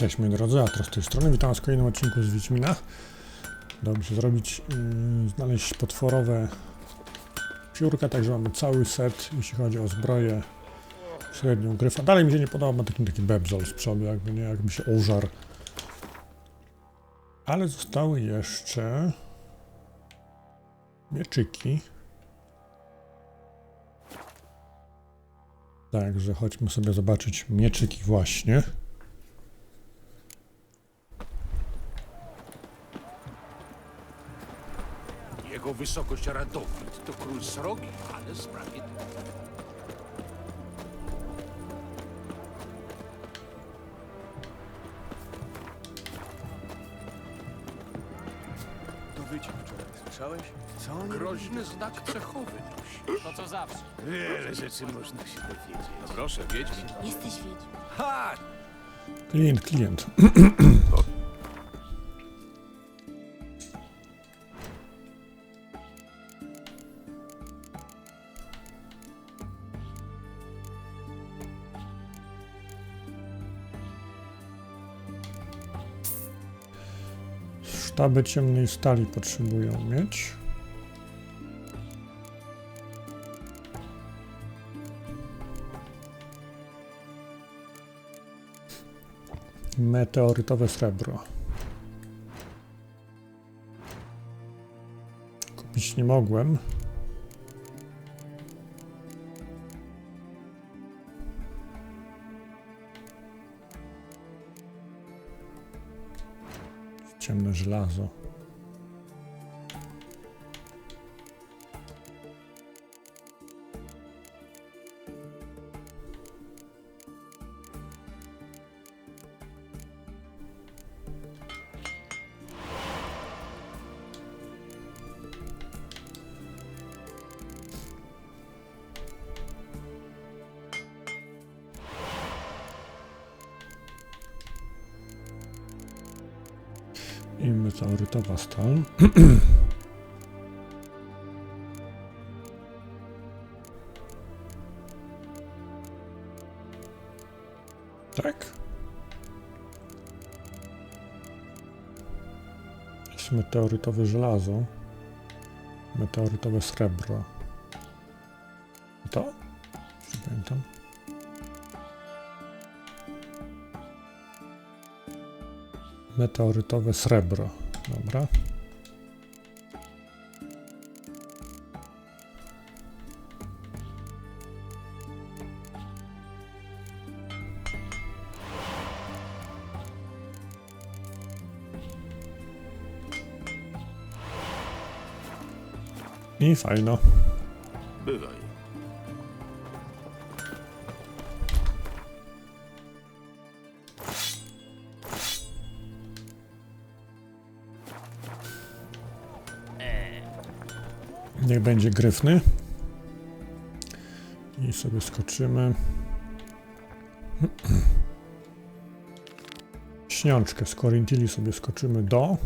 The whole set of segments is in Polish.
Cześć moi drodzy, a teraz z tej strony witam w kolejnym odcinku z Wiedźmina. Udało mi się zrobić, yy, znaleźć potworowe piórka, także mamy cały set, jeśli chodzi o zbroję średnią gryfa. Dalej mi się nie podoba, ma taki, taki bebzol z przodu, jakby nie, jakby się ożar. Ale zostały jeszcze mieczyki. Także chodźmy sobie zobaczyć mieczyki właśnie. Jego wysokość Radowid to król srogi, ale sprawiedliwy. To wyciek wczoraj, słyszałeś? Co oni Groźny znak cechowy nosi. To co zawsze. Wiele rzeczy można się dowiedzieć. Proszę, Wiedźmin. Jesteś wiedźm. Ha! Klient, klient. Sztaby ciemnej stali potrzebują mieć. Meteorytowe srebro. Kupić nie mogłem. Ciemne żelazo. Tak? Jest meteorytowe żelazo. Meteorytowe srebro. To? Nie pamiętam. Meteorytowe srebro. Dobra. I fajno. Bywaj. Niech będzie gryfny. I sobie skoczymy. Śniączkę z Corintili sobie skoczymy do.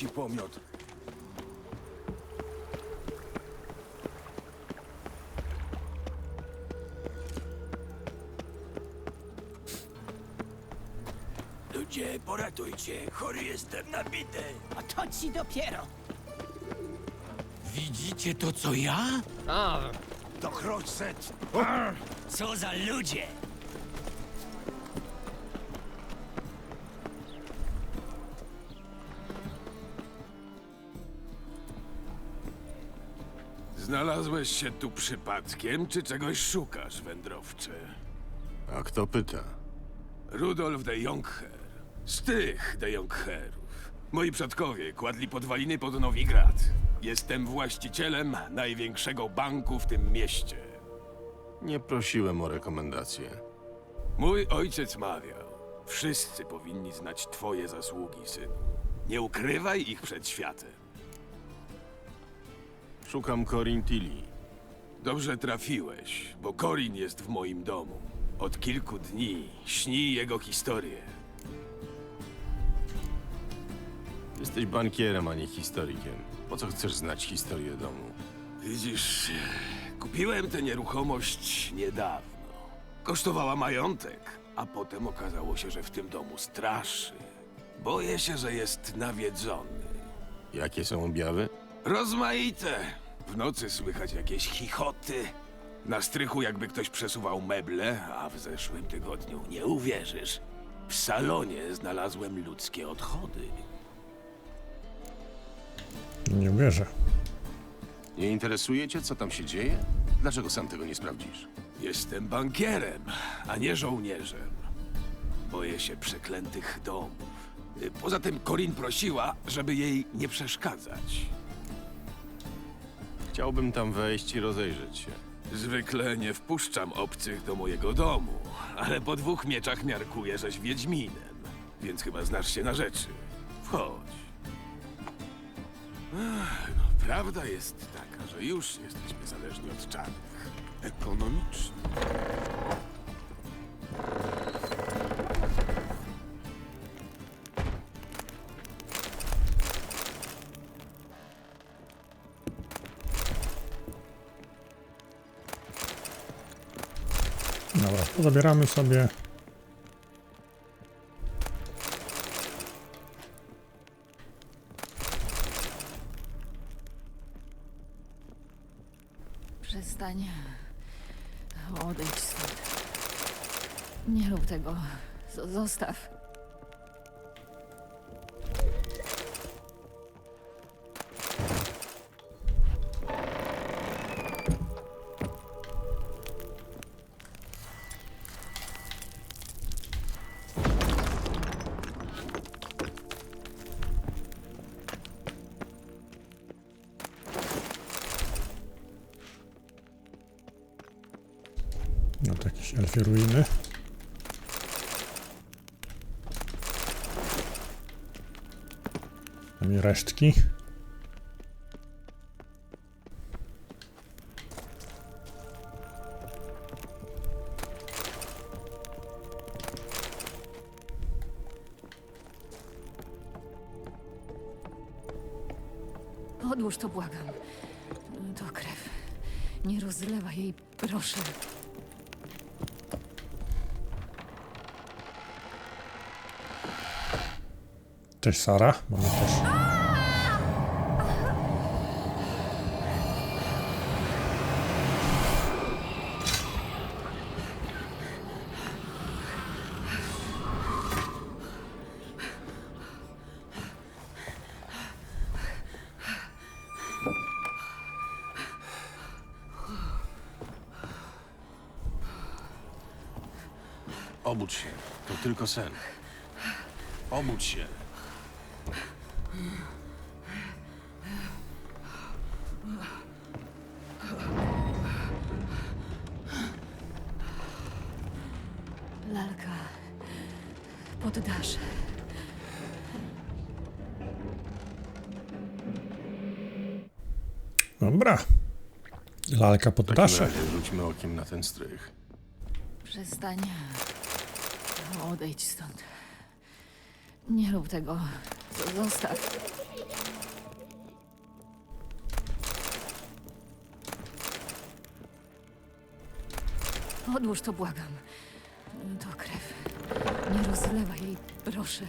Czarci pomiot. Ludzie, poratujcie, chory jestem nabity. A to ci dopiero. Widzicie to, co ja? A, To Krocet! Co za ludzie! Znalazłeś się tu przypadkiem, czy czegoś szukasz, wędrowcze? A kto pyta? Rudolf de Jongher. Z tych de Jongherów. Moi przodkowie kładli podwaliny pod Nowigrad. Jestem właścicielem największego banku w tym mieście. Nie prosiłem o rekomendację. Mój ojciec mawiał, wszyscy powinni znać twoje zasługi, synu. Nie ukrywaj ich przed światem. Szukam Corin Tilly. Dobrze trafiłeś, bo Corin jest w moim domu. Od kilku dni śni jego historię. Jesteś bankierem, a nie historykiem. Po co chcesz znać historię domu? Widzisz, kupiłem tę nieruchomość niedawno. Kosztowała majątek, a potem okazało się, że w tym domu straszy. Boję się, że jest nawiedzony. Jakie są objawy? Rozmaite. W nocy słychać jakieś chichoty. Na strychu jakby ktoś przesuwał meble, a w zeszłym tygodniu, nie uwierzysz, w salonie znalazłem ludzkie odchody. Nie wierzę. Nie interesuje cię, co tam się dzieje? Dlaczego sam tego nie sprawdzisz? Jestem bankierem, a nie żołnierzem. Boję się przeklętych domów. Poza tym Corin prosiła, żeby jej nie przeszkadzać. Chciałbym tam wejść i rozejrzeć się. Zwykle nie wpuszczam obcych do mojego domu, ale po dwóch mieczach miarkuję, żeś Wiedźminem, więc chyba znasz się na rzeczy. Wchodź. Ach, no, prawda jest taka, że już jesteśmy zależni od czarnych. Zabieramy sobie. Elfie ruiny. Tam resztki. Cześć Sara, mamy też. Obudź się. To tylko sen. Obudź się. Dobra. Lalka pod takim dasze. razie rzućmy okiem na ten strych. Przestań. Odejdź stąd. Nie rób tego. Zostaw. Odłóż to, błagam. To krew. Nie rozlewaj jej, proszę.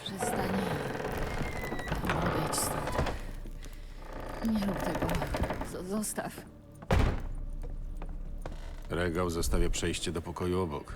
Przestań. Odejdź stąd. Nie rób tego. Zostaw. Regał zostawia przejście do pokoju obok.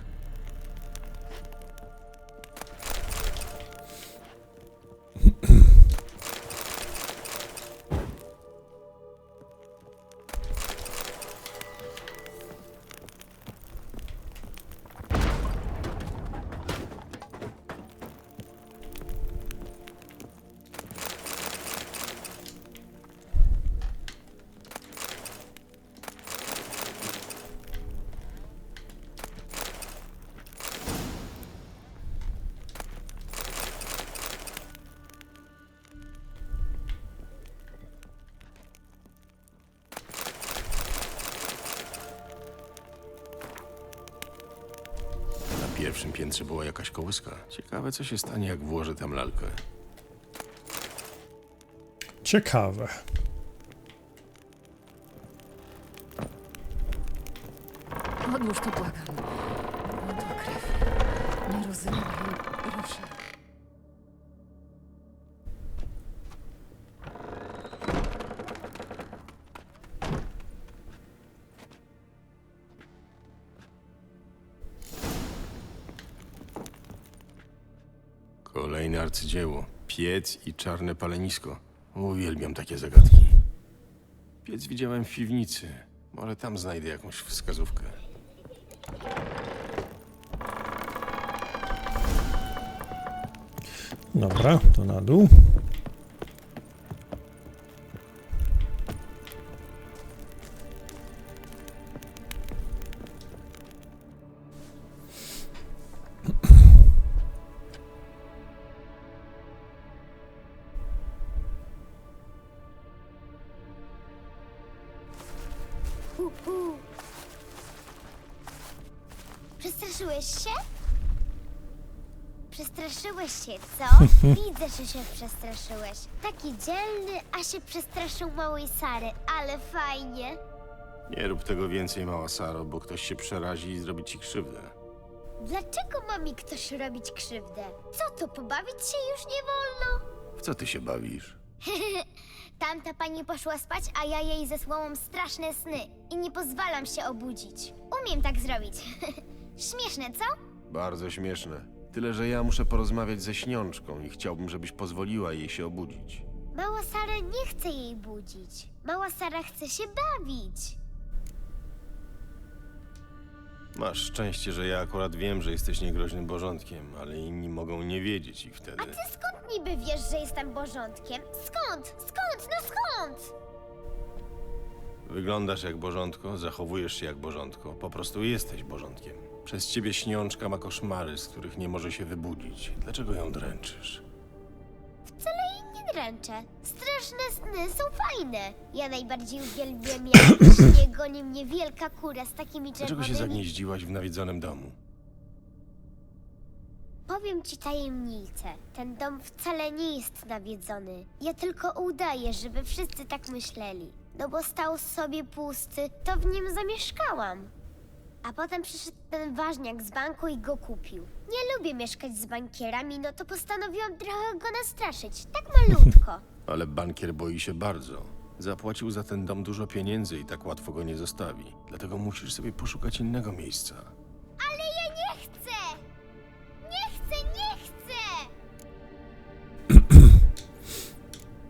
Pierwszym piętrze była jakaś kołyska. Ciekawe, co się stanie, jak włożę tam lalkę. Ciekawe. Piec i czarne palenisko. Uwielbiam takie zagadki. Piec widziałem w piwnicy. Może tam znajdę jakąś wskazówkę. Dobra, to na dół. Się, co? Widzę, że się przestraszyłeś. Taki dzielny, a się przestraszył małej Sary, ale fajnie. Nie rób tego więcej, mała Saro, bo ktoś się przerazi i zrobi ci krzywdę. Dlaczego ma mi ktoś robić krzywdę? Co to, pobawić się już nie wolno? W co ty się bawisz? Tamta pani poszła spać, a ja jej zesłałam straszne sny i nie pozwalam się obudzić. Umiem tak zrobić. Śmieszne, co? Bardzo śmieszne. Tyle, że ja muszę porozmawiać ze śniączką i chciałbym, żebyś pozwoliła jej się obudzić. Mała Sara nie chce jej budzić. Mała Sara chce się bawić. Masz szczęście, że ja akurat wiem, że jesteś niegroźnym bożątkiem, ale inni mogą nie wiedzieć i wtedy... A ty skąd niby wiesz, że jestem bożątkiem? Skąd? Skąd? No skąd? Wyglądasz jak bożątko, zachowujesz się jak bożątko, po prostu jesteś bożątkiem. Przez ciebie śniączka ma koszmary, z których nie może się wybudzić. Dlaczego ją dręczysz? Wcale jej nie dręczę. Straszne sny są fajne. Ja najbardziej uwielbiam, jak śnie goni mnie wielka kura z takimi Dlaczego czerwonymi... się zagnieździłaś w nawiedzonym domu? Powiem ci tajemnicę. Ten dom wcale nie jest nawiedzony. Ja tylko udaję, żeby wszyscy tak myśleli. No bo stał sobie pusty, to w nim zamieszkałam. A potem przyszedł ten ważniak z banku i go kupił. Nie lubię mieszkać z bankierami, no to postanowiłam trochę go nastraszyć. Tak malutko. Ale bankier boi się bardzo. Zapłacił za ten dom dużo pieniędzy i tak łatwo go nie zostawi. Dlatego musisz sobie poszukać innego miejsca. Ale ja nie chcę! Nie chcę, nie chcę!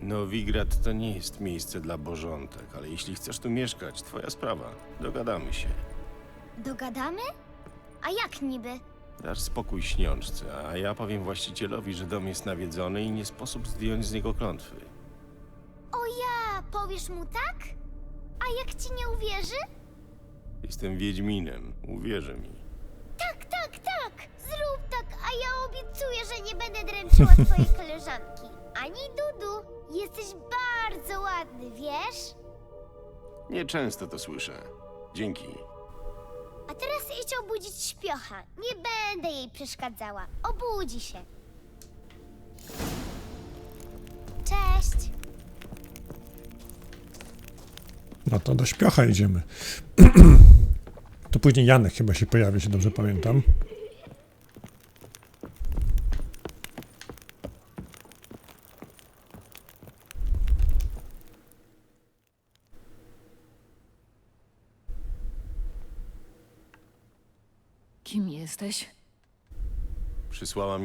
Nowigrad to nie jest miejsce dla bożątek, ale jeśli chcesz tu mieszkać, twoja sprawa. Dogadamy się. Dogadamy? A jak niby? Dasz spokój śniączce, a ja powiem właścicielowi, że dom jest nawiedzony i nie sposób zdjąć z niego klątwy. O ja, powiesz mu tak? A jak ci nie uwierzy? Jestem Wiedźminem, uwierzy mi. Tak, tak, tak! Zrób tak, a ja obiecuję, że nie będę dręczyła twojej koleżanki. Ani Dudu, jesteś bardzo ładny, wiesz? Nieczęsto to słyszę. Dzięki. A teraz idź obudzić śpiocha. Nie będę jej przeszkadzała. Obudzi się. Cześć! No to do śpiocha idziemy. To później Janek chyba się pojawi, jeśli dobrze pamiętam.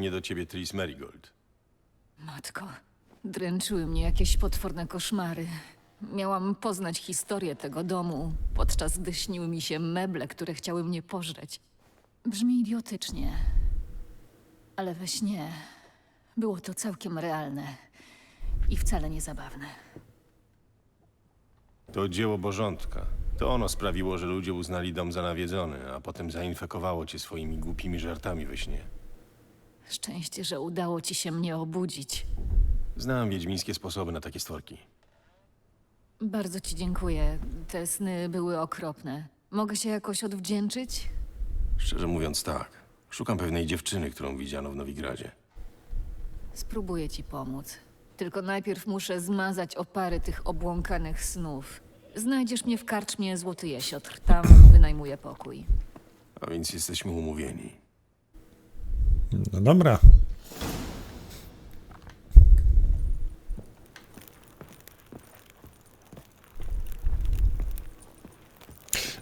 Mnie do ciebie Tris Merigold. Matko, dręczyły mnie jakieś potworne koszmary. Miałam poznać historię tego domu, podczas gdy śniły mi się meble, które chciały mnie pożreć. Brzmi idiotycznie, ale we śnie było to całkiem realne i wcale nie zabawne. To dzieło bożątka. To ono sprawiło, że ludzie uznali dom za nawiedzony, a potem zainfekowało cię swoimi głupimi żartami we śnie. Szczęście, że udało ci się mnie obudzić. Znam wiedźmińskie sposoby na takie stworki. Bardzo ci dziękuję. Te sny były okropne. Mogę się jakoś odwdzięczyć? Szczerze mówiąc, tak. Szukam pewnej dziewczyny, którą widziano w Nowigradzie. Spróbuję ci pomóc. Tylko najpierw muszę zmazać opary tych obłąkanych snów. Znajdziesz mnie w karczmie Złoty Jesiotr. Tam wynajmuję pokój. A więc jesteśmy umówieni. No dobra.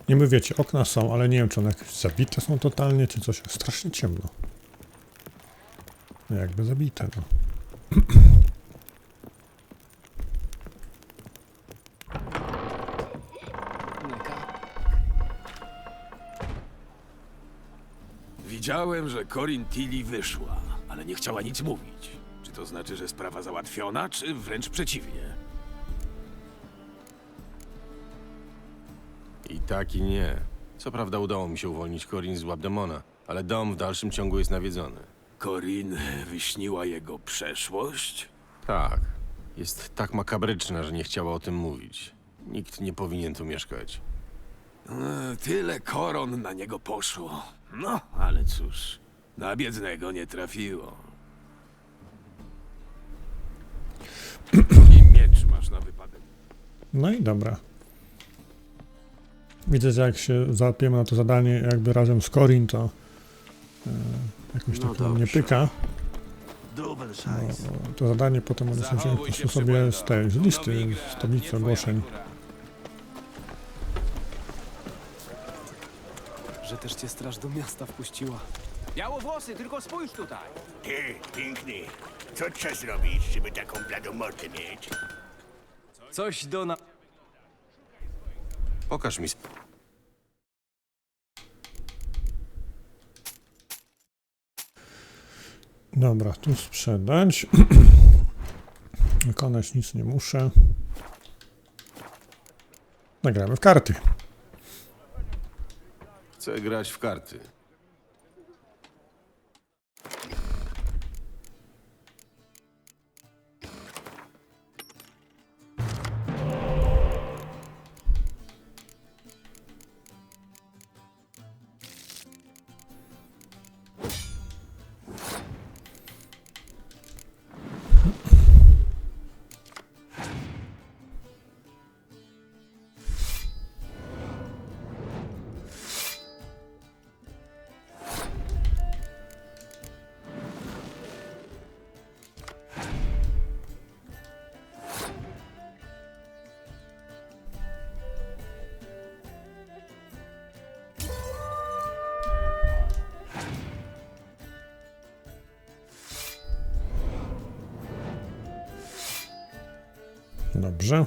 Niby wiecie, okna są, ale nie wiem, czy one jakieś zabite są totalnie, czy coś. Strasznie ciemno. No jakby zabite, no. Widziałem, że Corin Tilly wyszła, ale nie chciała nic mówić. Czy to znaczy, że sprawa załatwiona, czy wręcz przeciwnie? I tak i nie. Co prawda udało mi się uwolnić Corin z łap demona, ale dom w dalszym ciągu jest nawiedzony. Corin wyśniła jego przeszłość? Tak. Jest tak makabryczna, że nie chciała o tym mówić. Nikt nie powinien tu mieszkać. E, Tyle koron na niego poszło. No, ale cóż, na biednego nie trafiło. I miecz masz na wypadek. No i dobra. Widzę, że jak się załapiemy na to zadanie jakby razem z Corin, to e, jakoś No tak nam nie dobrze. pyka. No, to zadanie potem są wziąć po prostu sobie z tej, z listy, z tablicy ogłoszeń. Też cię straż do miasta wpuściła. Białowłosy, tylko spójrz tutaj. Ty, piękny, co trzeba zrobić, żeby taką bladą mordę mieć? Coś do na... Pokaż mi. sp- Dobra, tu sprzedać. Wykonać nic nie muszę. Nagramy w karty. Chcę grać w karty. Dobrze.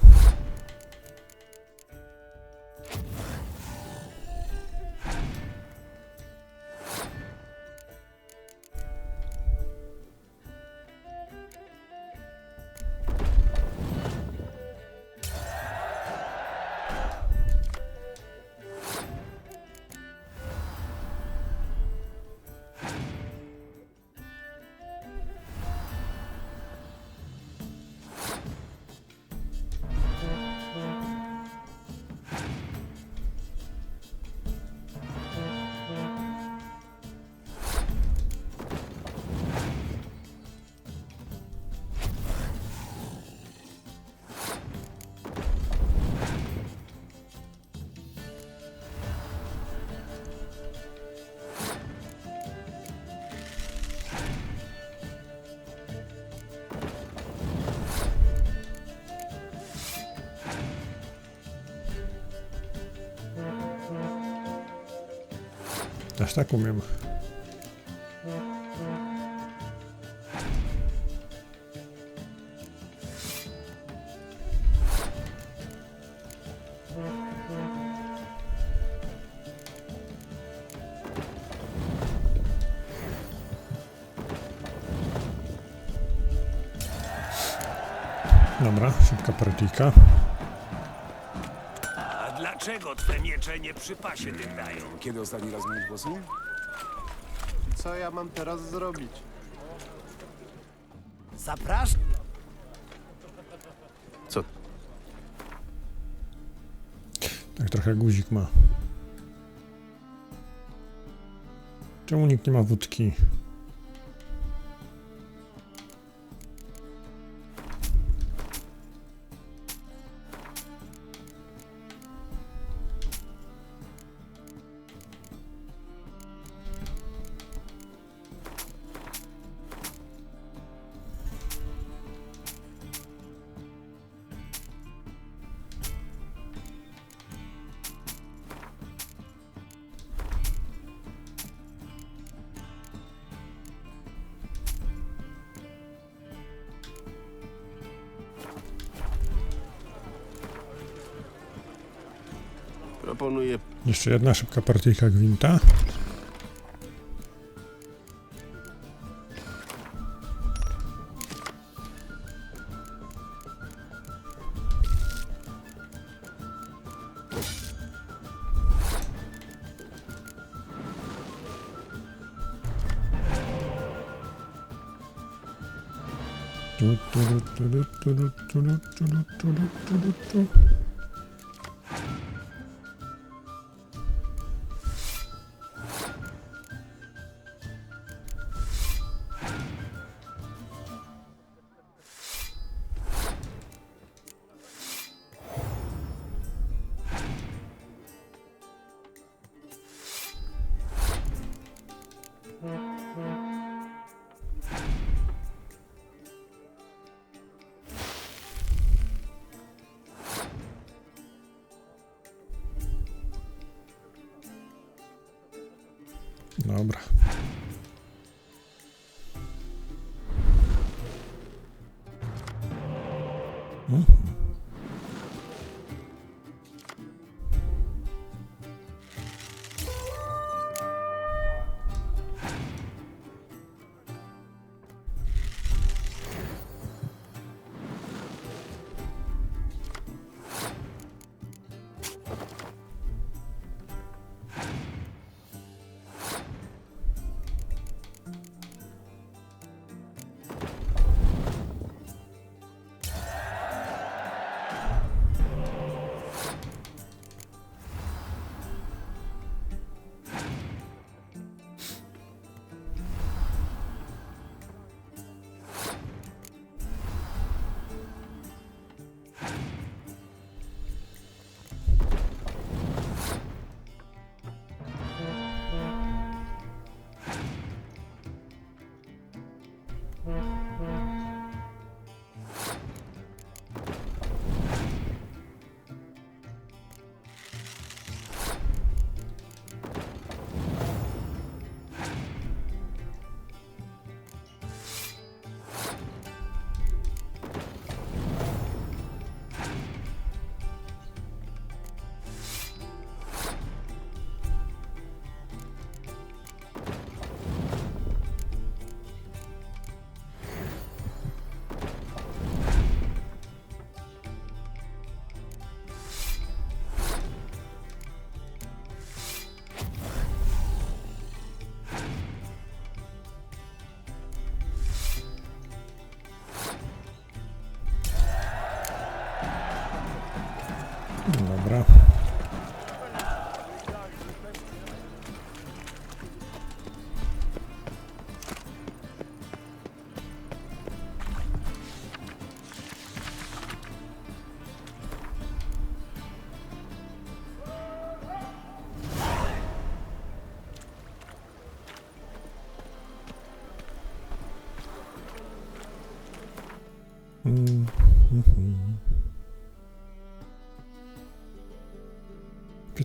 Też tak umiem. Dobra, szybka partyjka. Dlaczego twe miecze nie przy pasie dygnają? Kiedy ostatni raz myłeś włosy? Co ja mam teraz zrobić? Zapraszam. Co? Tak trochę guzik ma. Czemu nikt nie ma wódki? Proponuję Jeszcze jedna szybka partyjka gwinta. Dobra. Dobra. Mm-hmm.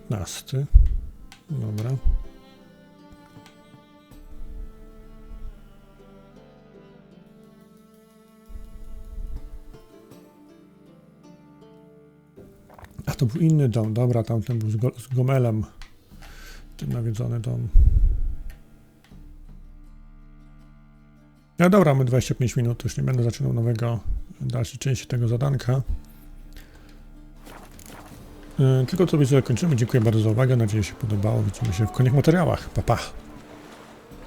15. Dobra. A to był inny dom, dobra, tamten był z, go, z Gomelem. Ten nawiedzony dom. No dobra, mamy 25 minut, już nie będę zaczynał nowego, dalszej części tego zadanka. Yy, Tylko sobie zakończymy. Dziękuję bardzo za uwagę. Nadzieję, że się podobało. Widzimy się w kolejnych materiałach. Pa, pa.